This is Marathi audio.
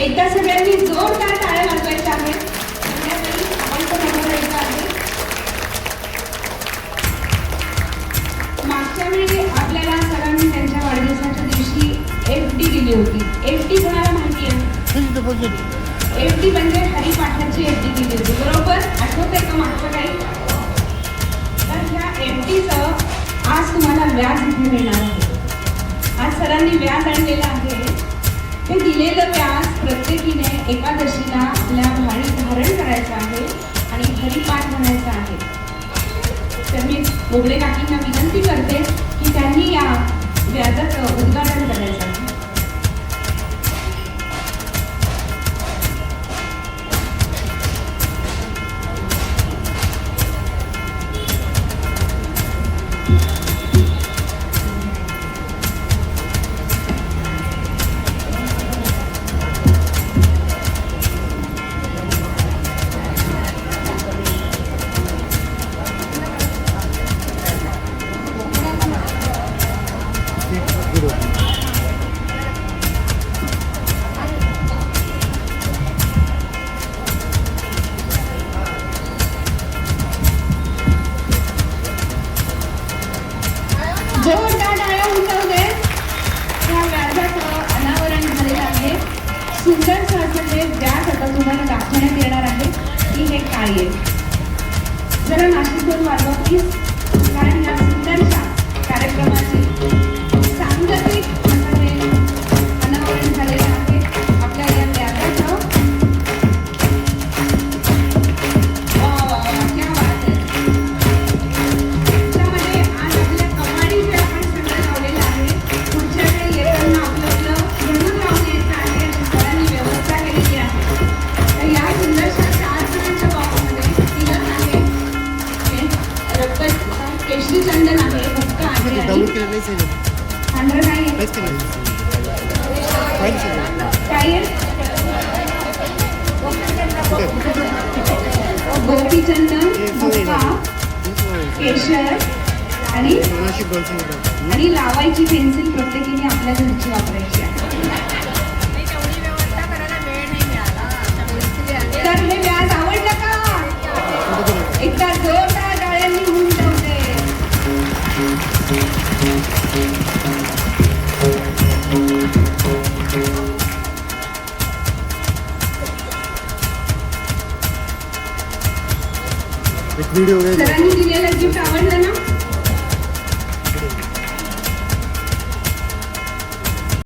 एकदा सगळ्यांनी जोरदार टाळ्या वाजवायच्या आहेत संध्याकाळी आपण पण हजर आहे मागच्या वेळी आपल्याला सरांनी त्यांच्या वाढदिवसाच्या दिवशी एफ डी दिली होती. एफ डी कोणाला माहिती आहे? एफ डी म्हणजे हरिपाठाची एफ डी दिली होती. बरोबर? आठवत आहे का मागचं काही तर ह्या एफ डीचं आज तुम्हाला व्याज इथे मिळणार आहे. आज सरांनी व्याज आणलेलं आहे. हे दिलेलं व्याज प्रत्येकीने एकादशीला आपल्या भारी धारण करायचं आहे आणि हरिपाठ म्हणायचा आहे. तर मी मोगडे काकींना विनंती करते की त्यांनी या व्याजाचं उद्घाटन जोरदार टाळ्या उंचावू दे या व्याजाचं अनावरण झालेलं आहे. सुंदर असं हे व्याज आता तुम्हाला दाखवण्यात येणार आहे की हे काय आहे जरा नाशिक करून वाजवा प्लीज कारण या सुंदरशा कार्यक्रमाची केशरी चंदन आहे भक्क आहे आणि पांढरं नाही आहे केशर आणि लावायची पेन्सिल प्रत्येकीने आपल्या घरची वापरायची आहे. एक व्हिडिओ वगैरे सरांनी दिलेलं गिफ्ट आवडलं